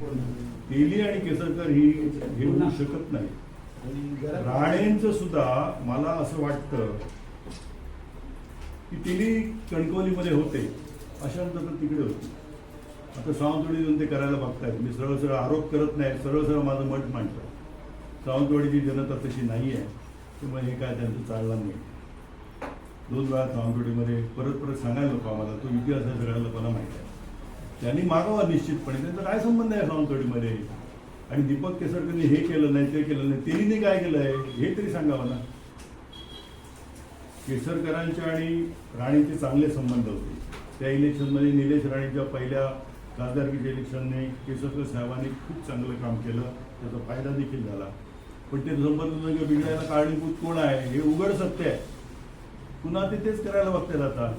तेली आणि केसरकर ही होऊ शकत नाही. राणेंचं सुद्धा मला असं वाटतं की तिन्ही कणकवलीमध्ये होते. अशांत तर तिकडे होते. आता सावंतवाडी येऊन ते करायला बघतायत. मी सरळ सरळ आरोप करत नाही. सरळ सरळ माझं मत मांडतो सावंतवाडीची जनता तशी नाही आहे. त्यामुळे हे काय त्यांचं चालणार नाही. दोन वेळा सावंतवाडीमध्ये परत परत सांगायला नको आम्हाला. तो इतिहास आहे सगळ्या लोकांना माहिती आहे. त्यांनी मागावा निश्चितपणे. त्यांचा काय संबंध आहे सावंतवाडीमध्ये आणि दीपक केसरकरनी हे केलं नाही ते केलं नाही त्यांनी काय केलं आहे? हे तरी सांगावं ना. केसरकरांचे आणि राणीचे चांगले संबंध होते. त्या इलेक्शनमध्ये निलेश राणीच्या पहिल्या खासदारकीच्या इलेक्शनने केसरकर साहेबांनी खूप चांगलं काम केलं. त्याचा फायदा देखील झाला. पण ते संबंध बिघडायला कारणीभूत कोण आहे? हे उघड सत्य आहे. पुन्हा ते तेच करायला बघतात आता.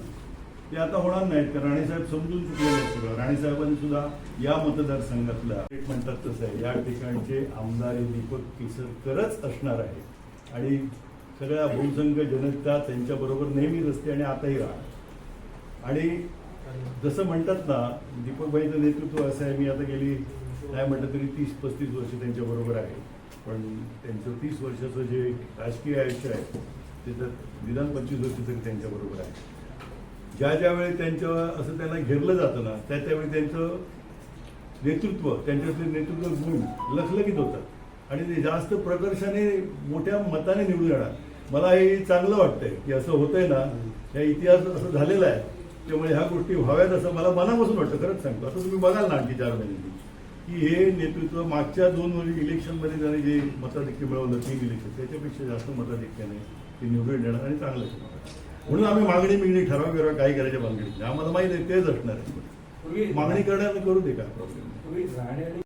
ते आता होणार नाहीत कारण राणेसाहेब समजून चुकलेले आहेत सगळं. राणेसाहेबांनी सुद्धा या मतदारसंघातला म्हणतात तसं आहे या ठिकाणचे आमदार हे दीपक केसरकरच असणार आहे आणि सगळ्या बहुसंख्य जनता त्यांच्याबरोबर नेहमी असते आणि आताही राहणार. आणि जसं म्हणतात ना दीपकभाईचं नेतृत्व असं आहे मी आता गेली काय म्हटलं तरी तीस पस्तीस वर्ष त्यांच्याबरोबर आहे. पण त्यांचं तीस वर्षाचं जे राजकीय आयुष्य आहे त्याच्यात निदान पंचवीस वर्ष तरी त्यांच्याबरोबर आहे. ज्या ज्या वेळी त्यांच्या असं त्यांना घेरलं जातं ना त्या त्यावेळी त्यांचं नेतृत्व त्यांच्यातले नेतृत्व गुण लखलखित होतात. आणि ते जास्त प्रकर्षाने मोठ्या मताने निवडून येणार. मला हे चांगलं वाटतंय की असं होतंय ना या इतिहासात असं झालेलं आहे. त्यामुळे ह्या गोष्टी व्हाव्यात असं मला मनापासून वाटतं. खरंच सांगतो. असं तुम्ही बघाल ना आणखी चार महिन्यांनी की हे नेतृत्व मागच्या दोन इलेक्शनमध्ये त्यांनी जे मताधिक्य मिळवलं तीन इलेक्शन त्याच्यापेक्षा जास्त मताधिक्याने ते निवडून येणार आणि चांगलं म्हणून आम्ही मागणी मिगणी ठराव बिराव काय करायच्या मागणी आम्हाला माहिती आहे तेच असणार आहे. मागणी करण्याचं करू दे काय प्रॉब्लेम